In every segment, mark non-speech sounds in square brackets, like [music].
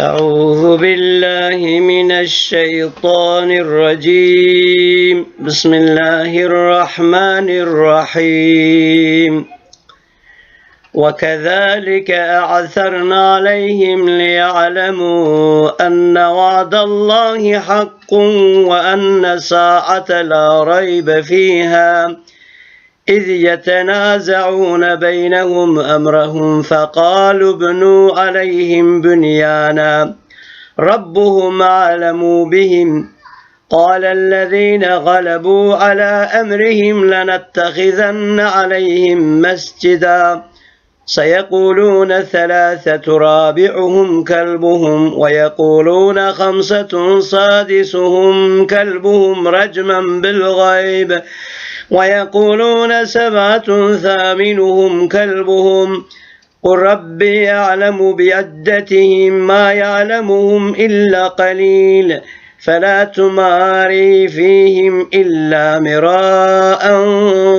أعوذ بالله من الشيطان الرجيم. بسم الله الرحمن الرحيم. وكذلك أعثرنا عليهم ليعلموا أن وعد الله حق وأن الساعة لا ريب فيها. إذ يتنازعون بينهم أمرهم فقالوا ابنوا عليهم بنيانا ربهم أعلم بهم قال الذين غلبوا على أمرهم لنتخذن عليهم مسجدا سيقولون ثلاثة رابعهم كلبهم ويقولون خمسة سادسهم كلبهم رجما بالغيب ويقولون سبعة ثامنهم كلبهم. قل ربي أعلم بعدتهم ما يعلمهم إلا قليل. فلا تماري فيهم إلا مراء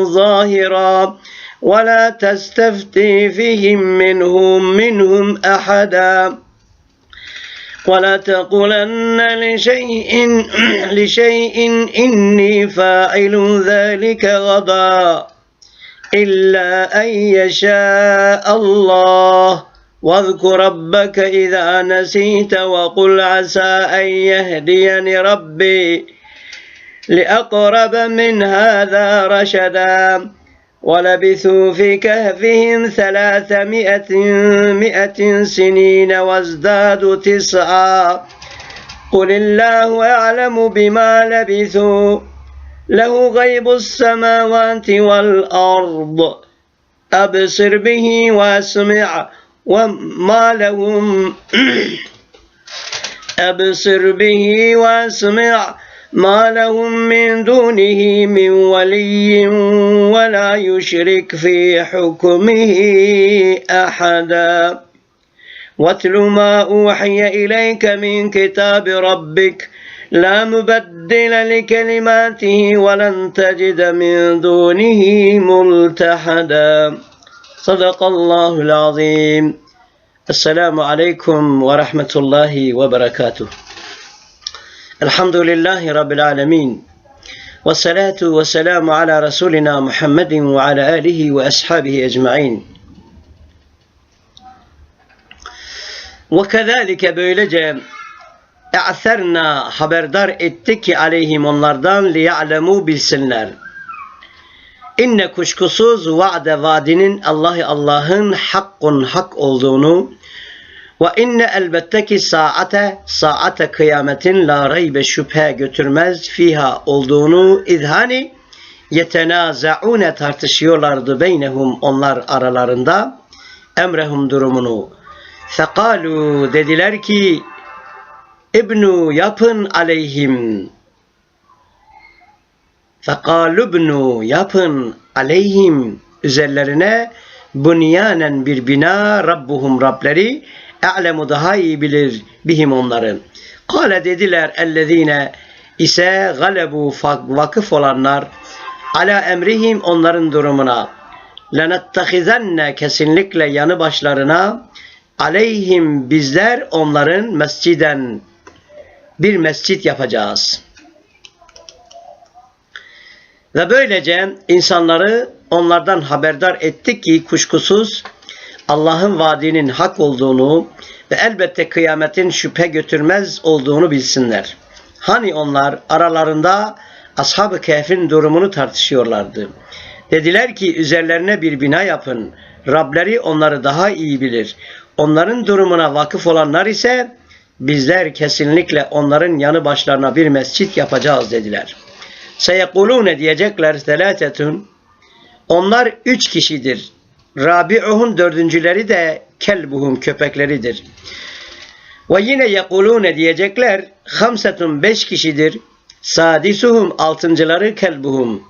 ظاهرا. ولا تستفتي فيهم منهم منهم أحدا. ولا تقولن لشيء [clears throat] لشيء إني فاعل ذلك غدا إلا أن يشاء الله. واذكر ربك إذا نسيت وقل عسى أن يهديني ربي لأقرب من هذا رشدا. ولبثوا في كهفهم ثلاثمائة مئة سنين وازدادوا تسعا. قل الله أعلم بما لبثوا. له غيب السماوات والأرض. أبصر به وأسمع. وما لهم [clears throat] أبصر به وأسمع. ما لهم من دونه من ولي ولا يشرك في حكمه أحدا. واتل ما أوحي إليك من كتاب ربك لا مبدل لكلماته ولن تجد من دونه ملتحدا. صدق الله العظيم. السلام عليكم ورحمة الله وبركاته. Elhamdülillahi Rabbil Alemin. Ve salatu ve selamu ala Resulina Muhammedin ve ala alihi ve ashabihi ecma'in. Ve kezalike böylece e'serna haberdar ettik ki aleyhim onlardan liya'lemu bilsinler. İnne kuşkusuz vaade vadinin Allah'ı Allah'ın hakkun hak olduğunu ve inne elbette ki saate saate kıyametin la raybe şüphe götürmez fiha olduğunu idhani yetenazaune tartışıyorlardı beynehum onlar aralarında emrehum durumunu. Fekalu dediler ki ibnu yapın aleyhim. Fekalubnu yapın aleyhim. Üzerlerine bunyanen bir bina Rabbuhum Rableri e'lemu daha iyi bilir bihim onların. Kale dediler ellezine ise galebu vakıf olanlar ala emrihim onların durumuna lenettehizenne kesinlikle yanı başlarına aleyhim bizler onların mesciden bir mescit yapacağız. Ve böylece insanları onlardan haberdar ettik ki kuşkusuz Allah'ın vaadinin hak olduğunu ve elbette kıyametin şüphe götürmez olduğunu bilsinler. Hani onlar aralarında ashab-ı kehfin durumunu tartışıyorlardı. Dediler ki üzerlerine bir bina yapın. Rableri onları daha iyi bilir. Onların durumuna vakıf olanlar ise bizler kesinlikle onların yanı başlarına bir mescit yapacağız dediler. Seyekulune diyecekler selasetun. Onlar üç kişidir. Rabi'uhum dördüncüleri de kelbuhum köpekleridir. Ve yine yekulune diyecekler hamsetun beş kişidir. Sadisuhum altıncıları kelbuhum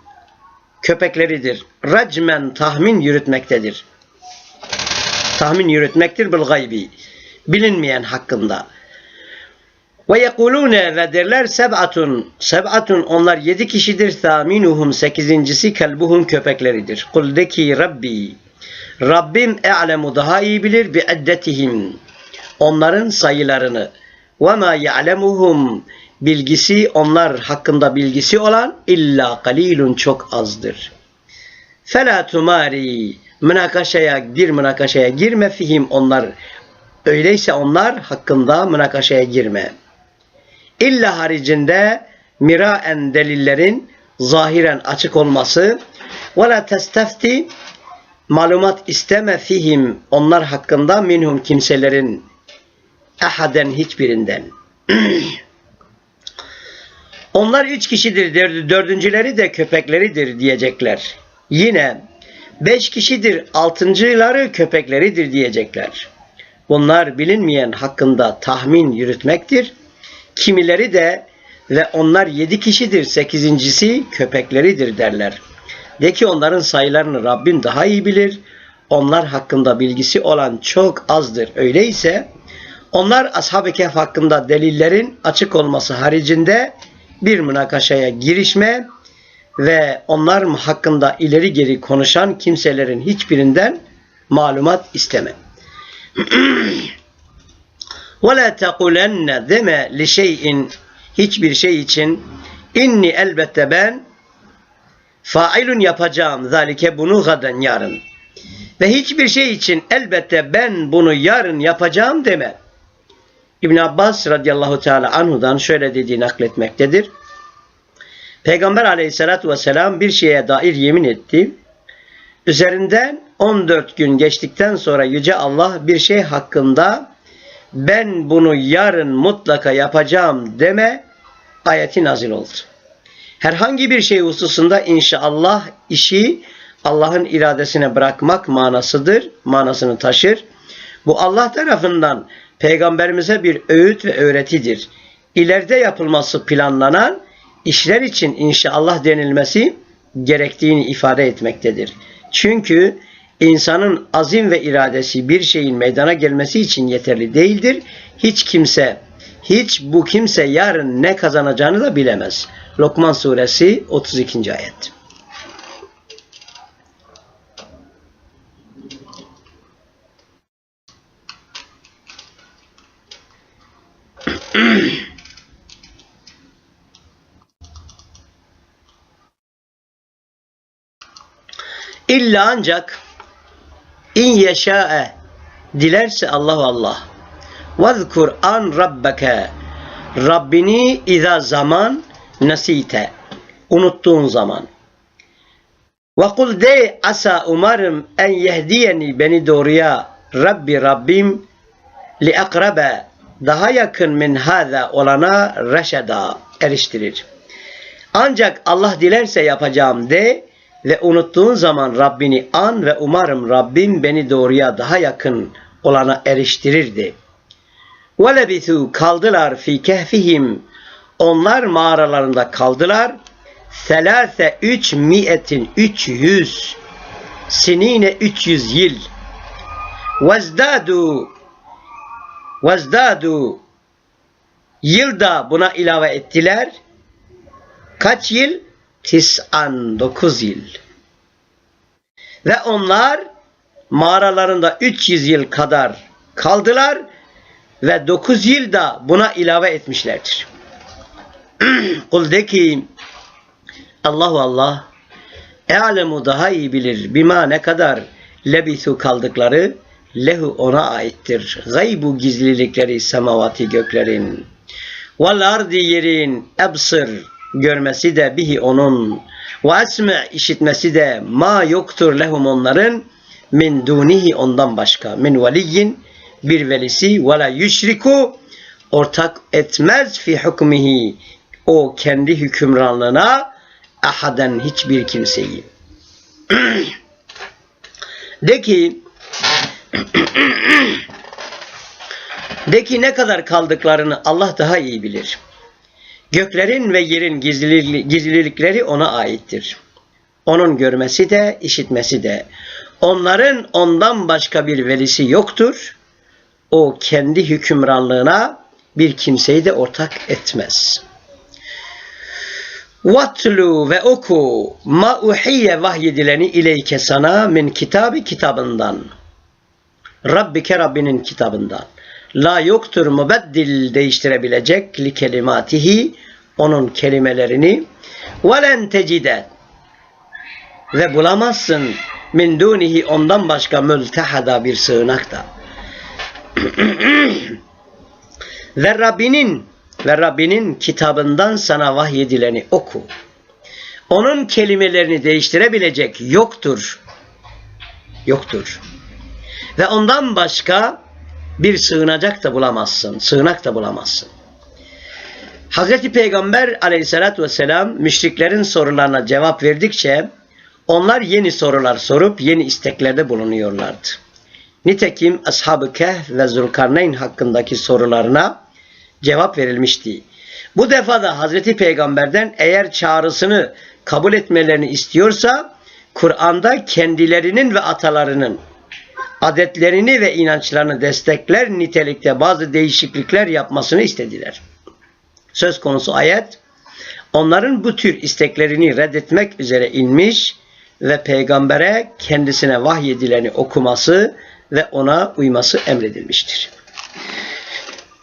köpekleridir. Racmen tahmin yürütmektedir. Tahmin yürütmektir bil gaybi. Bilinmeyen hakkında. Ve yekulune ve derler seb'atun. Seb'atun onlar yedi kişidir. Thaminuhum sekizincisi kelbuhum köpekleridir. Kul de ki Rabbi. Rabbim e'lemu daha iyi bilir bi eddetihim. onların sayılarını ve ma ya'lemuhum bilgisi onlar hakkında bilgisi olan illa kalilun çok azdır. Fela tumari münakaşaya bir münakaşaya girme fihim onlar öyleyse onlar hakkında münakaşaya girme. İlla haricinde miraen delillerin zahiren açık olması ve la testefti malumat isteme fihim onlar hakkında minhum kimselerin ahaden hiçbirinden. [clears throat] onlar üç kişidir, dördüncüleri de köpekleridir diyecekler. Yine beş kişidir, altıncıları köpekleridir diyecekler. Bunlar bilinmeyen hakkında tahmin yürütmektir. Kimileri de ve onlar yedi kişidir, sekizincisi köpekleridir derler. De ki onların sayılarını Rabbim daha iyi bilir. Onlar hakkında bilgisi olan çok azdır. Öyleyse onlar Ashab-ı Kehf hakkında delillerin açık olması haricinde bir münakaşaya girişme ve onlar hakkında ileri geri konuşan kimselerin hiçbirinden malumat isteme. [clears throat] وَلَا تَقُلَنَّ deme li şeyin hiçbir şey için inni elbette ben failun yapacağım zalike bunu gaden yarın. Ve hiçbir şey için elbette ben bunu yarın yapacağım deme. İbn Abbas radıyallahu teala anhudan şöyle dediği nakletmektedir. Peygamber aleyhissalatü vesselam bir şeye dair yemin etti. Üzerinden 14 gün geçtikten sonra Yüce Allah bir şey hakkında ben bunu yarın mutlaka yapacağım deme ayeti nazil oldu. Herhangi bir şey hususunda inşallah işi Allah'ın iradesine bırakmak manasıdır, manasını taşır. Bu Allah tarafından peygamberimize bir öğüt ve öğretidir. İleride yapılması planlanan işler için inşallah denilmesi gerektiğini ifade etmektedir. Çünkü insanın azim ve iradesi bir şeyin meydana gelmesi için yeterli değildir. Hiç kimse, hiç bu kimse yarın ne kazanacağını da bilemez. Lokman suresi 32. ayet. [clears throat] İlla ancak in yeşâe dilerse Allah Allah. Vezkur an rabbeke Rabbini iza zaman nasite unuttuğun zaman. Ve kul de asa umarım en yehdiyeni beni doğruya Rabbi Rabbim li akrabe daha yakın min hâzâ olana reşeda eriştirir. Ancak Allah dilerse yapacağım de ve unuttuğun zaman Rabbini an ve umarım Rabbim beni doğruya daha yakın olana eriştirirdi. وَلَبِثُوا kaldılar fi kehfihim onlar mağaralarında kaldılar. Selase üç miyetin üç yüz sinine üç yüz yıl. Vezdadu vezdadu yılda buna ilave ettiler. Kaç yıl? Tis'an dokuz yıl. Ve onlar mağaralarında 300 yıl kadar kaldılar ve 9 yıl da buna ilave etmişlerdir. [clears throat] Kul de ki Allahu Allah E'lemu daha iyi bilir. Bima ne kadar lebisu kaldıkları lehu ona aittir. Gaybu gizlilikleri semavati göklerin. Vel ardi yerin ebsır görmesi de bihi onun. Ve esme işitmesi de ma yoktur lehum onların. Min dunihi ondan başka. Min veliyin bir velisi. Ve la yüşriku ortak etmez fi hukmihi o kendi hükümranlığına ahaden hiçbir kimseyi. [clears throat] de ki [clears throat] de ki ne kadar kaldıklarını Allah daha iyi bilir. Göklerin ve yerin gizlilikleri ona aittir. Onun görmesi de, işitmesi de. Onların ondan başka bir velisi yoktur. O kendi hükümranlığına bir kimseyi de ortak etmez. Vatlu ve oku ma uhiye vahyedileni ileyke sana min kitabı kitabından. Rabbike Rabbinin kitabından. La yoktur mübeddil değiştirebilecek li kelimatihi onun kelimelerini ve len tecide ve bulamazsın min dunihi ondan başka mültehada bir sığınakta. [clears throat] ve Rabbinin ve Rabbinin kitabından sana vahyedileni oku. Onun kelimelerini değiştirebilecek yoktur. Yoktur. Ve ondan başka bir sığınacak da bulamazsın. Sığınak da bulamazsın. Hazreti Peygamber aleyhissalatü vesselam müşriklerin sorularına cevap verdikçe onlar yeni sorular sorup yeni isteklerde bulunuyorlardı. Nitekim Ashab-ı Kehf ve Zulkarneyn hakkındaki sorularına cevap verilmişti. Bu defa da Hazreti Peygamber'den eğer çağrısını kabul etmelerini istiyorsa Kur'an'da kendilerinin ve atalarının adetlerini ve inançlarını destekler nitelikte bazı değişiklikler yapmasını istediler. Söz konusu ayet onların bu tür isteklerini reddetmek üzere inmiş ve peygambere kendisine vahyedileni okuması ve ona uyması emredilmiştir.